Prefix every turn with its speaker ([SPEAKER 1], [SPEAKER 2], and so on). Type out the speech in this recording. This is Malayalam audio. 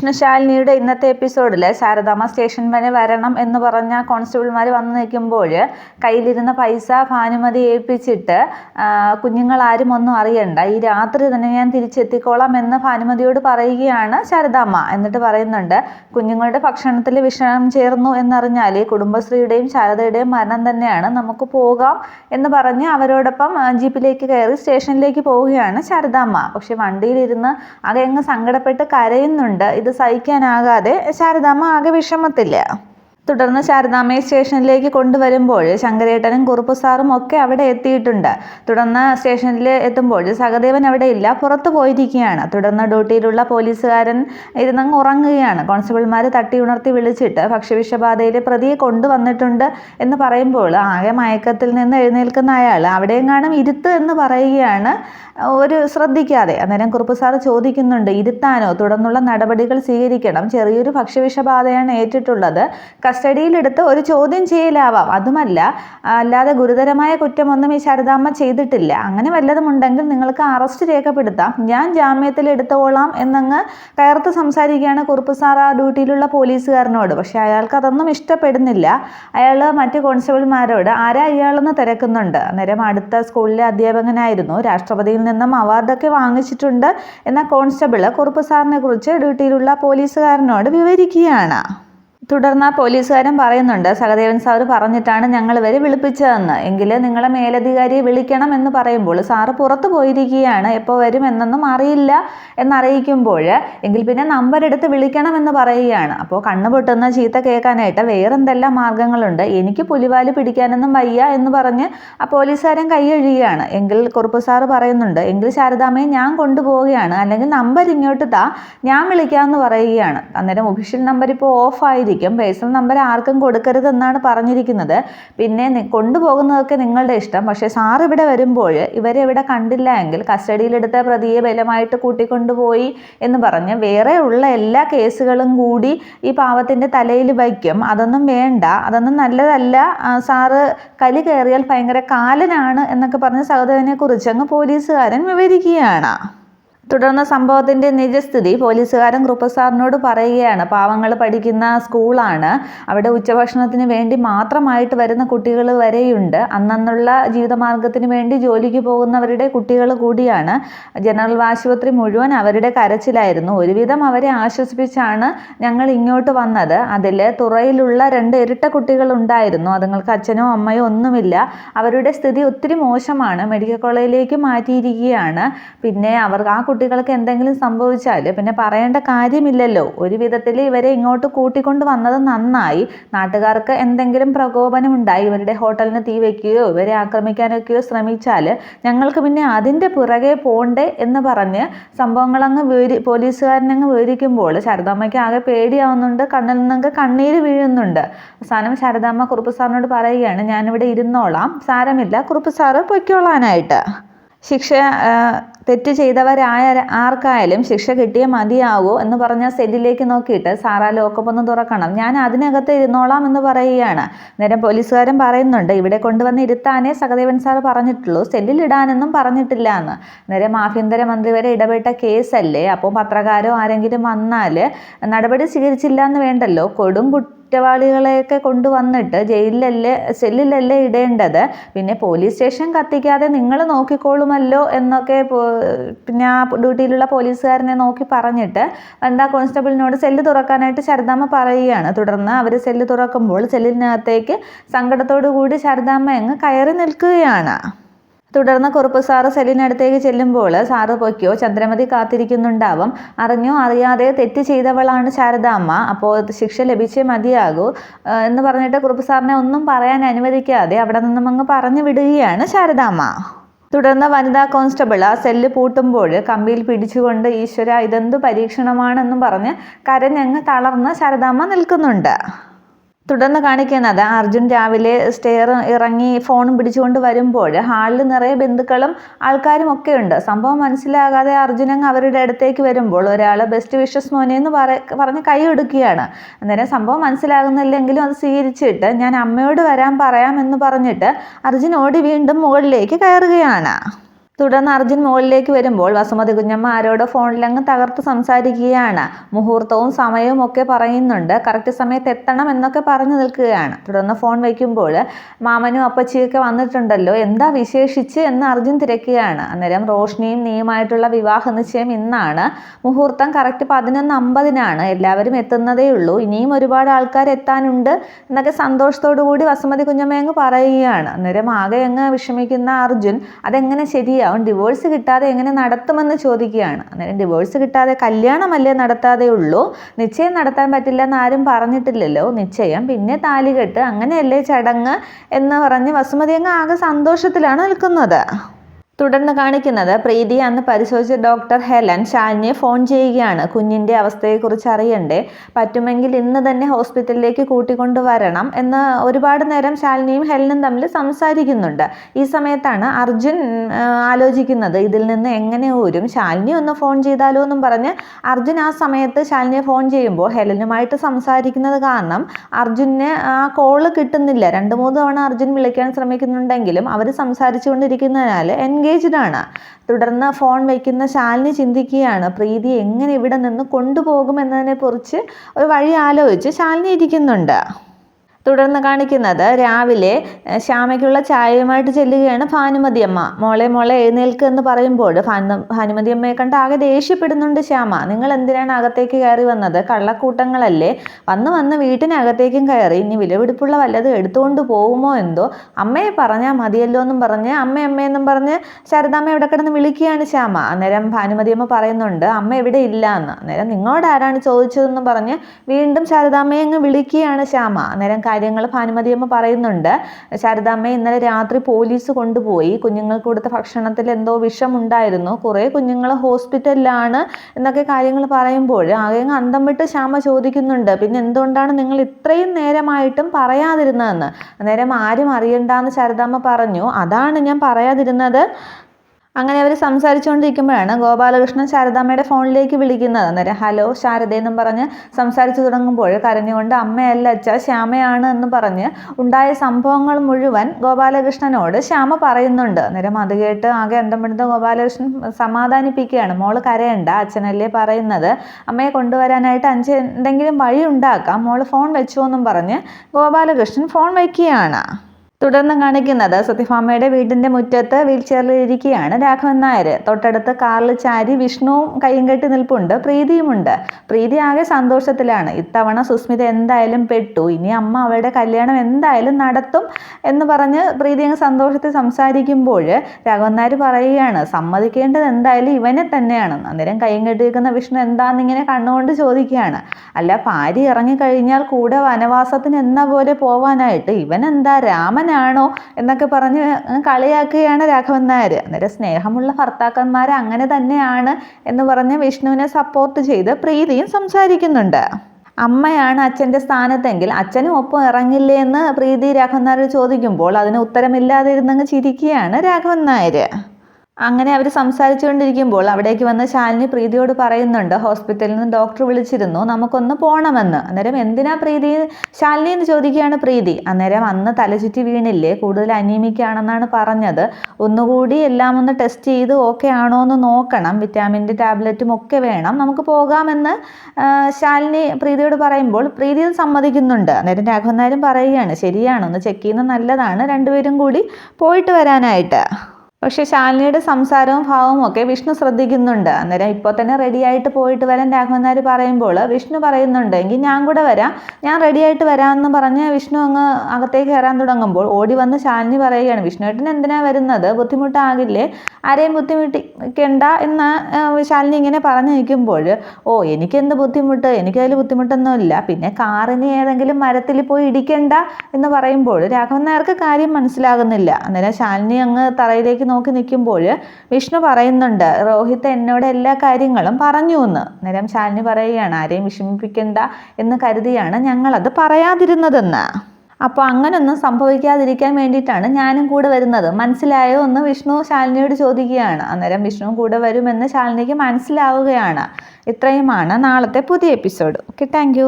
[SPEAKER 1] വിഷ്ണുശാലിനിയുടെ ഇന്നത്തെ എപ്പിസോഡിൽ ശാരദാമ്മ സ്റ്റേഷൻ വരെ വരണം എന്ന് പറഞ്ഞ കോൺസ്റ്റബിൾമാർ വന്നു നിൽക്കുമ്പോൾ കയ്യിലിരുന്ന പൈസ ഭാനുമതി ഏൽപ്പിച്ചിട്ട് കുഞ്ഞുങ്ങളാരും ഒന്നും അറിയണ്ട. ഈ രാത്രി തന്നെ ഞാൻ തിരിച്ചെത്തിക്കോളാം എന്ന് ഭാനുമതിയോട് പറയുകയാണ് ശാരദാമ്മ. എന്നിട്ട് പറയുന്നുണ്ട് കുഞ്ഞുങ്ങളുടെ ഭക്ഷണത്തിൽ വിഷം ചേർന്നു എന്നറിഞ്ഞാൽ കുടുംബശ്രീയുടെയും ശാരദയുടെയും മരണം തന്നെയാണ് നമുക്ക് പോകാം എന്ന് പറഞ്ഞ് അവരോടൊപ്പം ജീപ്പിലേക്ക് കയറി സ്റ്റേഷനിലേക്ക് പോവുകയാണ് ശാരദാമ്മ. പക്ഷെ വണ്ടിയിലിരുന്ന് അകയങ്ങ് സങ്കടപ്പെട്ട് കരയുന്നുണ്ട്. ഇത് സഹിക്കാനാകാതെ ശാരദാമ്മ ആകെ വിഷമത്തില്ല തുടർന്ന് ശാരദാമ്മയെ സ്റ്റേഷനിലേക്ക് കൊണ്ടുവരുമ്പോൾ ശങ്കരേട്ടനും കുറുപ്പ് സാറും ഒക്കെ അവിടെ എത്തിയിട്ടുണ്ട്. തുടർന്ന് സ്റ്റേഷനിൽ എത്തുമ്പോൾ സഹദേവൻ അവിടെ ഇല്ല പുറത്തു പോയിരിക്കുകയാണ്. തുടർന്ന് ഡ്യൂട്ടിയിലുള്ള പോലീസുകാരൻ ഇരുന്നങ്ങ് ഉറങ്ങുകയാണ്. കോൺസ്റ്റബിൾമാർ തട്ടി ഉണർത്തി വിളിച്ചിട്ട് ഭക്ഷ്യവിഷബാധയിൽ പ്രതിയെ കൊണ്ടുവന്നിട്ടുണ്ട് എന്ന് പറയുമ്പോൾ ആകെ മയക്കത്തിൽ നിന്ന് എഴുന്നേൽക്കുന്ന അയാൾ അവിടെയും കാണും ഇരുത്ത് എന്ന് പറയുകയാണ് ഒരു ശ്രദ്ധിക്കാതെ അന്നേരം കുറുപ്പ് സാറ് ചോദിക്കുന്നുണ്ട് ഇരുത്താനോ? തുടർന്നുള്ള നടപടികൾ സ്വീകരിക്കണം. ചെറിയൊരു ഭക്ഷ്യവിഷബാധയാണ് ഏറ്റിട്ടുള്ളത്. കസ്റ്റഡിയിലെടുത്ത് ഒരു ചോദ്യം ചെയ്യലാവാം. അതുമല്ല അല്ലാതെ ഗുരുതരമായ കുറ്റമൊന്നും ഈ ശാരദാമ്മ ചെയ്തിട്ടില്ല. അങ്ങനെ വല്ലതും ഉണ്ടെങ്കിൽ നിങ്ങൾക്ക് അറസ്റ്റ് രേഖപ്പെടുത്താം. ഞാൻ ജാമ്യത്തിൽ എടുത്തോളാം എന്നങ്ങ് കയർത്ത് സംസാരിക്കുകയാണ് കുറുപ്പ് സാർ ആ ഡ്യൂട്ടിയിലുള്ള പോലീസുകാരനോട്. പക്ഷേ അയാൾക്ക് അതൊന്നും ഇഷ്ടപ്പെടുന്നില്ല. അയാൾ മറ്റ് കോൺസ്റ്റബിൾമാരോട് ആരാ ഇയാളെന്ന് തിരക്കുന്നുണ്ട്? അന്നേരം അടുത്ത സ്കൂളിലെ അധ്യാപകനായിരുന്നു രാഷ്ട്രപതിയിൽ നിന്നും അവാർഡൊക്കെ വാങ്ങിച്ചിട്ടുണ്ട് എന്ന കോൺസ്റ്റബിൾ കുറുപ്പ് സാറിനെ കുറിച്ച് ഡ്യൂട്ടിയിലുള്ള പോലീസുകാരനോട് വിവരിക്കുകയാണ്. തുടർന്ന് ആ പോലീസുകാരൻ പറയുന്നുണ്ട് സഹദേവൻ സാറ് പറഞ്ഞിട്ടാണ് ഞങ്ങൾ ഇവരെ വിളിപ്പിച്ചതെന്ന്. എങ്കിൽ നിങ്ങളെ മേലധികാരിയെ വിളിക്കണം എന്ന് പറയുമ്പോൾ സാറ് പുറത്തു പോയിരിക്കുകയാണ്. എപ്പോൾ വരും എന്നൊന്നും അറിയില്ല എന്നറിയിക്കുമ്പോൾ എങ്കിൽ പിന്നെ നമ്പർ എടുത്ത് വിളിക്കണം എന്ന് പറയുകയാണ്. അപ്പോൾ കണ്ണു പൊട്ടുന്ന ചീത്ത കേൾക്കാനായിട്ട് വേറെന്തെല്ലാം മാർഗങ്ങളുണ്ട്? എനിക്ക് പുലിവാൽ പിടിക്കാനൊന്നും വയ്യ എന്ന് പറഞ്ഞ് ആ പോലീസുകാരൻ കൈയഴുകയാണ് എങ്കിൽ കുറുപ്പ് സാറ് പറയുന്നുണ്ട് എങ്കിൽ ശാരദാമ്മയെ ഞാൻ കൊണ്ടുപോവുകയാണ്. അല്ലെങ്കിൽ നമ്പർ ഇങ്ങോട്ട് താ ഞാൻ വിളിക്കാമെന്ന് പറയുകയാണ്. അന്നേരം ഒഫീഷ്യൽ നമ്പർ ഇപ്പോൾ ഓഫ് ആയിരിക്കും പേഴ്സണൽ നമ്പർ ആർക്കും കൊടുക്കരുതെന്നാണ് പറഞ്ഞിരിക്കുന്നത്. പിന്നെ കൊണ്ടുപോകുന്നതൊക്കെ നിങ്ങളുടെ ഇഷ്ടം. പക്ഷേ സാർ ഇവിടെ വരുമ്പോൾ ഇവരെ ഇവിടെ കണ്ടില്ല എങ്കിൽ കസ്റ്റഡിയിലെടുത്ത പ്രതിയെ ബലമായിട്ട് കൂട്ടിക്കൊണ്ടുപോയി എന്ന് പറഞ്ഞ് വേറെ ഉള്ള എല്ലാ കേസുകളും കൂടി ഈ പാവത്തിന്റെ തലയിൽ വയ്ക്കും. അതൊന്നും വേണ്ട. അതൊന്നും നല്ലതല്ല. സാറ് കലി കയറിയാൽ ഭയങ്കര കാലനാണ് എന്നൊക്കെ പറഞ്ഞ് സഹോദരനെ കുറിച്ച് അങ്ങ് പോലീസുകാരൻ വിവരിക്കുകയാണ്. തുടർന്ന് സംഭവത്തിന്റെ നിജസ്ഥിതി പോലീസുകാരൻ കൃപ്പസാറിനോട് പറയുകയാണ്. പാവങ്ങൾ പഠിക്കുന്ന സ്കൂളാണ്. അവിടെ ഉച്ചഭക്ഷണത്തിന് വേണ്ടി മാത്രമായിട്ട് വരുന്ന കുട്ടികൾ വരെയുണ്ട്. അന്നുള്ള ജീവിതമാർഗത്തിന് വേണ്ടി ജോലിക്ക് പോകുന്നവരുടെ കുട്ടികൾ കൂടിയാണ്. ജനറൽ ആശുപത്രി മുഴുവൻ അവരുടെ കരച്ചിലായിരുന്നു. ഒരുവിധം അവരെ ആശ്വസിപ്പിച്ചാണ് ഞങ്ങൾ ഇങ്ങോട്ട് വന്നത്. അതിൽ തുറയിലുള്ള രണ്ട് ഇരട്ട കുട്ടികൾ ഉണ്ടായിരുന്നു. അതുങ്ങൾക്ക് അച്ഛനോ അമ്മയോ ഒന്നുമില്ല. അവരുടെ സ്ഥിതി ഒത്തിരി മോശമാണ്. മെഡിക്കൽ കോളേജിലേക്ക് മാറ്റിയിരിക്കുകയാണ്. പിന്നെ അവർ ആ കുട്ടികൾക്ക് എന്തെങ്കിലും സംഭവിച്ചാൽ പിന്നെ പറയേണ്ട കാര്യമില്ലല്ലോ. ഒരു വിധത്തിൽ ഇവരെ ഇങ്ങോട്ട് കൂട്ടിക്കൊണ്ട് വന്നത് നന്നായി. നാട്ടുകാർക്ക് എന്തെങ്കിലും പ്രകോപനം ഉണ്ടായി ഇവരുടെ ഹോട്ടലിന് തീ വയ്ക്കുകയോ ഇവരെ ആക്രമിക്കാനൊക്കെയോ ശ്രമിച്ചാൽ ഞങ്ങൾക്ക് പിന്നെ അതിന്റെ പുറകെ പോണ്ടേ എന്ന് പറഞ്ഞ് സംഭവങ്ങളങ്ങ് വേരി പോലീസുകാരനങ്ങ് വിവരിക്കുമ്പോൾ ശാരദാമ്മയ്ക്ക് ആകെ പേടിയാവുന്നുണ്ട്. കണ്ണിൽ നിന്നൊക്കെ കണ്ണീര് വീഴുന്നുണ്ട്. അവസാനം ശാരദാമ്മ കുറുപ്പ് സാറിനോട് പറയുകയാണ് ഞാനിവിടെ ഇരുന്നോളാം. സാരമില്ല. കുറുപ്പ് സാറ് പൊയ്ക്കോളാനായിട്ട്. ശിക്ഷ തെറ്റ് ചെയ്തവരായ ആർക്കായാലും ശിക്ഷ കിട്ടിയേ മതിയാവൂ എന്ന് പറഞ്ഞ സെല്ലിലേക്ക് നോക്കിയിട്ട് സാറാ ലോക്കപ്പ് ഒന്ന് തുറക്കണം. ഞാൻ അതിനകത്ത് ഇരുന്നോളാം എന്ന് പറയുകയാണ്. നേരം പോലീസുകാരൻ പറയുന്നുണ്ട് ഇവിടെ കൊണ്ടുവന്ന് ഇരുത്താനേ സഹദേവൻ സാർ പറഞ്ഞിട്ടുള്ളൂ. സെല്ലിലിടാനൊന്നും പറഞ്ഞിട്ടില്ല എന്ന്. നേരം ആഭ്യന്തര മന്ത്രി വരെ ഇടപെട്ട കേസല്ലേ? അപ്പോൾ പത്രക്കാരോ ആരെങ്കിലും വന്നാൽ നടപടി സ്വീകരിച്ചില്ല എന്ന് വേണ്ടല്ലോ. കൊടും കുറ്റവാളികളെയൊക്കെ കൊണ്ടുവന്നിട്ട് ജയിലിലല്ലേ സെല്ലിലല്ലേ ഇടേണ്ടത്? പിന്നെ പോലീസ് സ്റ്റേഷൻ കത്തിക്കാതെ നിങ്ങൾ നോക്കിക്കോളുമല്ലോ എന്നൊക്കെ പിന്നെ ആ ഡ്യൂട്ടിയിലുള്ള പോലീസുകാരനെ നോക്കി പറഞ്ഞിട്ട് വനിതാ കോൺസ്റ്റബിളിനോട് സെല്ല് തുറക്കാനായിട്ട് ശരദാമ്മ പറയുകയാണ്. തുടർന്ന് അവർ സെല്ല് തുറക്കുമ്പോൾ സെല്ലിനകത്തേക്ക് സങ്കടത്തോടു കൂടി ശരദാമ്മ അങ്ങ് കയറി നിൽക്കുകയാണ്. തുടർന്ന് കുറുപ്പ് സാറ് സെല്ലിനടുത്തേക്ക് ചെല്ലുമ്പോൾ സാറ് പൊയ്ക്കോ ചന്ദ്രമതി കാത്തിരിക്കുന്നുണ്ടാവും. അറിഞ്ഞോ അറിയാതെ തെറ്റ് ചെയ്തവളാണ് ശാരദാമ്മ. അപ്പോൾ ശിക്ഷ ലഭിച്ചേ മതിയാകൂ എന്ന് പറഞ്ഞിട്ട് കുറുപ്പ് സാറിനെ ഒന്നും പറയാൻ അനുവദിക്കാതെ അവിടെ നിന്നും അങ്ങ് പറഞ്ഞു വിടുകയാണ് ശാരദാമ്മ. തുടർന്ന് വനിതാ കോൺസ്റ്റബിൾ ആ സെല്ല് പൂട്ടുമ്പോൾ കമ്പിയിൽ പിടിച്ചുകൊണ്ട് ഈശ്വര ഇതെന്തു പരീക്ഷണമാണെന്നും പറഞ്ഞ് കരഞ്ഞങ്ങ് തളർന്ന് ശാരദാമ്മ നിൽക്കുന്നുണ്ട്. തുടർന്ന് കാണിക്കുന്നത് അർജുൻ രാവിലെ സ്റ്റെയർ ഇറങ്ങി ഫോണും പിടിച്ചുകൊണ്ട് വരുമ്പോൾ ഹാളിൽ നിറയെ ബന്ധുക്കളും ആൾക്കാരും ഒക്കെ ഉണ്ട്. സംഭവം മനസ്സിലാകാതെ അർജുൻ അങ്ങ് അവരുടെ അടുത്തേക്ക് വരുമ്പോൾ ഒരാൾ ബെസ്റ്റ് വിഷസ് മോനെ എന്ന് പറഞ്ഞ് കൈ എടുക്കുകയാണ്. അന്നേരം സംഭവം മനസ്സിലാകുന്നില്ലെങ്കിലും അത് സ്വീകരിച്ചിട്ട് ഞാൻ അമ്മയോട് വരാൻ പറയാമെന്ന് പറഞ്ഞിട്ട് അർജുൻ ഓടി വീണ്ടും മുകളിലേക്ക് കയറുകയാണ്. തുടർന്ന് അർജുൻ മുകളിലേക്ക് വരുമ്പോൾ വസുമതി കുഞ്ഞമ്മ ആരോടോ ഫോണിലങ്ങ് തകർത്ത് സംസാരിക്കുകയാണ്. മുഹൂർത്തവും സമയവും ഒക്കെ പറയുന്നുണ്ട്. കറക്റ്റ് സമയത്ത് എത്തണം എന്നൊക്കെ പറഞ്ഞു നിൽക്കുകയാണ്. തുടർന്ന് ഫോൺ വയ്ക്കുമ്പോൾ മാമനും അപ്പച്ചിയൊക്കെ വന്നിട്ടുണ്ടല്ലോ എന്താ വിശേഷിച്ച് എന്ന് അർജുൻ തിരക്കുകയാണ്. അന്നേരം റോഷ്നിയും നീയുമായിട്ടുള്ള വിവാഹ നിശ്ചയം ഇന്നാണ്. മുഹൂർത്തം കറക്റ്റ് പതിനൊന്ന് അമ്പതിനാണ്. എല്ലാവരും എത്തുന്നതേ ഉള്ളൂ. ഇനിയും ഒരുപാട് ആൾക്കാർ എത്താനുണ്ട് എന്നൊക്കെ സന്തോഷത്തോടു കൂടി വസുമതി കുഞ്ഞമ്മ അങ്ങ് പറയുകയാണ്. അന്നേരം ആകെ അങ്ങ് വിഷമിക്കുന്ന അർജുൻ അതെങ്ങനെ ശരിയാവും? ഡിവോഴ്സ് കിട്ടാതെ എങ്ങനെ നടത്തുമെന്ന് ചോദിക്കുകയാണ്. അന്നേരം ഡിവോഴ്സ് കിട്ടാതെ കല്യാണമല്ലേ നടത്താതെ ഉള്ളൂ? നിശ്ചയം നടത്താൻ പറ്റില്ല എന്ന് ആരും പറഞ്ഞിട്ടില്ലല്ലോ. നിശ്ചയം പിന്നെ താലികെട്ട് അങ്ങനെയല്ലേ ചടങ്ങ് എന്ന് പറഞ്ഞ് വസുമതി അങ്ങ് ആകെ സന്തോഷത്തിലാണ് നിൽക്കുന്നത്. തുടർന്ന് കാണിക്കുന്നത് പ്രീതി അന്ന് പരിശോധിച്ച ഡോക്ടർ ഹെലൻ ഷാനിയെ ഫോൺ ചെയ്യുകയാണ്. കുഞ്ഞിന്റെ അവസ്ഥയെക്കുറിച്ച് അറിയണ്ടേ? പറ്റുമെങ്കിൽ ഇന്ന് തന്നെ ഹോസ്പിറ്റലിലേക്ക് കൂട്ടിക്കൊണ്ടു വരണം എന്ന് ഒരുപാട് നേരം ശാലിനിയും ഹെലനും തമ്മിൽ സംസാരിക്കുന്നുണ്ട്. ഈ സമയത്താണ് അർജുൻ ആലോചിക്കുന്നത് ഇതിൽ നിന്ന് എങ്ങനെ ഊരും? ശാലിനി ഒന്ന് ഫോൺ ചെയ്താലോ എന്നും പറഞ്ഞ് അർജുൻ ആ സമയത്ത് ശാലിനിയെ ഫോൺ ചെയ്യുമ്പോൾ ഹെലനുമായിട്ട് സംസാരിക്കുന്നത് കാരണം അർജുനെ ആ കോൾ കിട്ടുന്നില്ല. രണ്ട് മൂന്ന് തവണ അർജുൻ വിളിക്കാൻ ശ്രമിക്കുന്നുണ്ടെങ്കിലും അവർ സംസാരിച്ചുകൊണ്ടിരിക്കുന്നതിനാൽ എൻഗേജ്ഡ് ആണ്. തുടർന്ന് ഫോൺ വയ്ക്കുന്ന ശാലിനി ചിന്തിക്കുകയാണ് പ്രീതി എങ്ങനെ ഇവിടെ നിന്ന് കൊണ്ടുപോകുമെന്നതിനെക്കുറിച്ച് ഒരു വഴി ആലോചിച്ച് ശാലിനി ഇരിക്കുന്നുണ്ട്. തുടർന്ന് കാണിക്കുന്നത് രാവിലെ ശ്യാമയ്ക്കുള്ള ചായയുമായിട്ട് ചെല്ലുകയാണ് ഭാനുമതി അമ്മ. മോളെ മോളെ എഴുന്നേൽക്ക് എന്ന് പറയുമ്പോൾ ഭാനു ഭാനുമതി അമ്മയെ കണ്ട് ആകെ ദേഷ്യപ്പെടുന്നുണ്ട് ശ്യാമ. നിങ്ങൾ എന്തിനാണ് അകത്തേക്ക് കയറി വന്നത്? കള്ളക്കൂട്ടങ്ങളല്ലേ? വന്ന് വന്ന് വീട്ടിനകത്തേക്കും കയറി. ഇനി വിലപിടിപ്പുള്ള വല്ലതും എടുത്തുകൊണ്ട് പോകുമോ എന്തോ? അമ്മയെ പറഞ്ഞാൽ മതിയല്ലോ എന്നും പറഞ്ഞ് അമ്മ അമ്മയെന്നും പറഞ്ഞ് ശാരദാമ്മ എവിടെ കിടന്ന് വിളിക്കുകയാണ് ശ്യാമ. അന്നേരം ഭാനുമതി അമ്മ പറയുന്നുണ്ട് അമ്മ എവിടെ ഇല്ല എന്ന്. അന്നേരം നിങ്ങളോട് ആരാണ് ചോദിച്ചതെന്ന് പറഞ്ഞ് വീണ്ടും ശാരദാമ്മയെ അങ്ങ് വിളിക്കുകയാണ് ശ്യാമ. അന്നേരം കാര്യങ്ങൾ ഭാനുമതിയമ്മ പറയുന്നുണ്ട്. ശാരദാമ്മ ഇന്നലെ രാത്രി പോലീസ് കൊണ്ടുപോയി. കുഞ്ഞുങ്ങൾക്ക് കൊടുത്ത ഭക്ഷണത്തിൽ എന്തോ വിഷമുണ്ടായിരുന്നു. കുറേ കുഞ്ഞുങ്ങൾ ഹോസ്പിറ്റലിലാണ് എന്നൊക്കെ കാര്യങ്ങൾ പറയുമ്പോൾ ആകെ അന്തം വിട്ട് ശ്യാമ ചോദിക്കുന്നുണ്ട്. പിന്നെ എന്തുകൊണ്ടാണ് നിങ്ങൾ ഇത്രയും നേരമായിട്ടും പറയാതിരുന്നതെന്ന്? അന്നേരം ആരും അറിയണ്ടെന്ന് ശാരദാമ്മ പറഞ്ഞു. അതാണ് ഞാൻ പറയാതിരുന്നത്. അങ്ങനെ അവർ സംസാരിച്ചുകൊണ്ടിരിക്കുമ്പോഴാണ് ഗോപാലകൃഷ്ണൻ ശാരദാമ്മയുടെ ഫോണിലേക്ക് വിളിക്കുന്നത്. അന്നേരം ഹലോ ശാരദ എന്നും പറഞ്ഞ് സംസാരിച്ചു തുടങ്ങുമ്പോൾ കരഞ്ഞുകൊണ്ട് അമ്മയല്ല അച്ഛ ശ്യാമയാണ് എന്ന് പറഞ്ഞ് ഉണ്ടായ സംഭവങ്ങൾ മുഴുവൻ ഗോപാലകൃഷ്ണനോട് ശ്യാമ പറയുന്നുണ്ട്. അന്നേരം അത് കേട്ട് ആകെ അന്തമിടുന്ന ഗോപാലകൃഷ്ണൻ സമാധാനിപ്പിക്കുകയാണ്. മോൾ കരയണ്ട അച്ഛനല്ലേ പറയുന്നത്. അമ്മയെ കൊണ്ടുവരാനായിട്ട് അഞ്ച് എന്തെങ്കിലും വഴി ഉണ്ടാക്കാം. മോൾ ഫോൺ വെച്ചോ എന്നും പറഞ്ഞ് ഗോപാലകൃഷ്ണൻ ഫോൺ വയ്ക്കുകയാണ് തുടർന്ന് കാണിക്കുന്നത് സത്യഭാമയുടെ വീടിന്റെ മുറ്റത്ത് വീൽചെയറിൽ ഇരിക്കുകയാണ് രാഘവൻ നായർ. തൊട്ടടുത്ത് കാറിൽ ചാരി വിഷ്ണുവും കൈയും കെട്ടി നിൽപ്പുണ്ട് പ്രീതിയുമുണ്ട്. പ്രീതി ആകെ സന്തോഷത്തിലാണ്. ഇത്തവണ സുസ്മിത എന്തായാലും പെട്ടു. ഇനി അമ്മ അവളുടെ കല്യാണം എന്തായാലും നടത്തും എന്ന് പറഞ്ഞ് പ്രീതി അങ്ങ് സന്തോഷത്തിൽ സംസാരിക്കുമ്പോൾ രാഘവൻ നായർ പറയുകയാണ് സമ്മതിക്കേണ്ടത് എന്തായാലും ഇവനെ തന്നെയാണ്. അന്നേരം കൈയും കെട്ടിയിരിക്കുന്ന വിഷ്ണു എന്താണെന്നിങ്ങനെ കണ്ണുകൊണ്ട് ചോദിക്കുകയാണ്. അല്ല ഭാര്യ ഇറങ്ങിക്കഴിഞ്ഞാൽ കൂടെ വനവാസത്തിന് എന്ന പോലെ പോവാനായിട്ട് ഇവൻ എന്താ രാമനാണോ എന്നൊക്കെ പറഞ്ഞ് കളിയാക്കുകയാണ് രാഘവൻ നായർ. അന്നേരം സ്നേഹമുള്ള ഭർത്താക്കന്മാർ അങ്ങനെ തന്നെയാണ് എന്ന് പറഞ്ഞ് വിഷ്ണുവിനെ സപ്പോർട്ട് ചെയ്ത് പ്രീതിയും സംസാരിക്കുന്നുണ്ട്. അമ്മയാണ് അച്ഛന്റെ സ്ഥാനത്തെങ്കിൽ അച്ഛനും ഒപ്പം ഇറങ്ങില്ലേ എന്ന് പ്രീതി രാഘവൻ നായർ ചോദിക്കുമ്പോൾ അതിന് ഉത്തരമില്ലാതെ ഇരുന്നങ്ങ് ചിരിക്കുകയാണ് രാഘവൻ നായർ അങ്ങനെ അവർ സംസാരിച്ചുകൊണ്ടിരിക്കുമ്പോൾ അവിടേക്ക് വന്ന ശാലിനി പ്രീതിയോട് പറയുന്നുണ്ട് ഹോസ്പിറ്റലിൽ നിന്ന് ഡോക്ടർ വിളിച്ചിരുന്നു നമുക്കൊന്ന് പോകണമെന്ന് അന്നേരം എന്തിനാ പ്രീതി? ശാലിനി എന്ന് ചോദിക്കുകയാണ് പ്രീതി. അന്നേരം അന്ന് തലചുറ്റി വീണില്ലേ കൂടുതൽ അനീമിക്കാണെന്നാണ് പറഞ്ഞത്. ഒന്നുകൂടി എല്ലാം ഒന്ന് ടെസ്റ്റ് ചെയ്ത് ഓക്കെ ആണോ എന്ന് നോക്കണം. വിറ്റാമിന്റെ ടാബ്ലറ്റും ഒക്കെ വേണം. നമുക്ക് പോകാമെന്ന് ശാലിനി പ്രീതിയോട് പറയുമ്പോൾ പ്രീതി സമ്മതിക്കുന്നുണ്ട്. അന്നേരം രാഘവൻ നായരും പറയുകയാണ് ശരിയാണ് ഒന്ന് ചെക്ക് ചെയ്യുന്നത് നല്ലതാണ്. രണ്ടുപേരും കൂടി പോയിട്ട് വരാനായിട്ട്. പക്ഷെ ശാലിനിയുടെ സംസാരവും ഭാവവും ഒക്കെ വിഷ്ണു ശ്രദ്ധിക്കുന്നുണ്ട്. അന്നേരം ഇപ്പോൾ തന്നെ റെഡി ആയിട്ട് പോയിട്ട് വരാൻ രാഘവൻ പറയുമ്പോൾ വിഷ്ണു പറയുന്നുണ്ട് എങ്കിൽ ഞാൻ കൂടെ വരാം. ഞാൻ റെഡി ആയിട്ട് വരാമെന്ന് പറഞ്ഞ് വിഷ്ണു അങ്ങ് അകത്തേക്ക് കയറാൻ തുടങ്ങുമ്പോൾ ഓടി വന്ന് ശാലിനി പറയുകയാണ് വിഷ്ണുവേട്ടൻ എന്തിനാ വരുന്നത്? ബുദ്ധിമുട്ടാകില്ലേ? ആരെയും ബുദ്ധിമുട്ടിക്കണ്ട? എന്ന് ശാലിനി ഇങ്ങനെ പറഞ്ഞു നിൽക്കുമ്പോൾ ഓ എനിക്കെന്ത് ബുദ്ധിമുട്ട്? എനിക്കതിൽ ബുദ്ധിമുട്ടൊന്നുമില്ല. പിന്നെ കാറിന് ഏതെങ്കിലും മരത്തിൽ പോയി ഇടിക്കണ്ട? എന്ന് പറയുമ്പോൾ രാഘവൻ നായർക്ക് കാര്യം മനസ്സിലാകുന്നില്ല. അന്നേരം ശാലിനി അങ്ങ് തറയിലേക്ക് നോക്കി നിൽക്കുമ്പോൾ വിഷ്ണു പറയുന്നുണ്ട് രോഹിത് എന്നോട് എല്ലാ കാര്യങ്ങളും പറഞ്ഞു എന്ന്. നേരം ശാലിനി പറയുകയാണ് ആരെയും വിഷമിപ്പിക്കണ്ട എന്ന് കരുതിയാണ് ഞങ്ങളത് പറയാതിരുന്നതെന്ന്. അപ്പോൾ അങ്ങനൊന്നും സംഭവിക്കാതിരിക്കാൻ വേണ്ടിയിട്ടാണ് ഞാനും കൂടെ വരുന്നത്. മനസ്സിലായോ എന്ന് വിഷ്ണു ശാലിനിയോട് ചോദിക്കുകയാണ്. അന്നേരം വിഷ്ണു കൂടെ വരുമെന്ന് ശാലിനിക്ക് മനസ്സിലാവുകയാണ്. ഇത്രയുമാണ് നാളത്തെ പുതിയ എപ്പിസോഡ്. Okay thank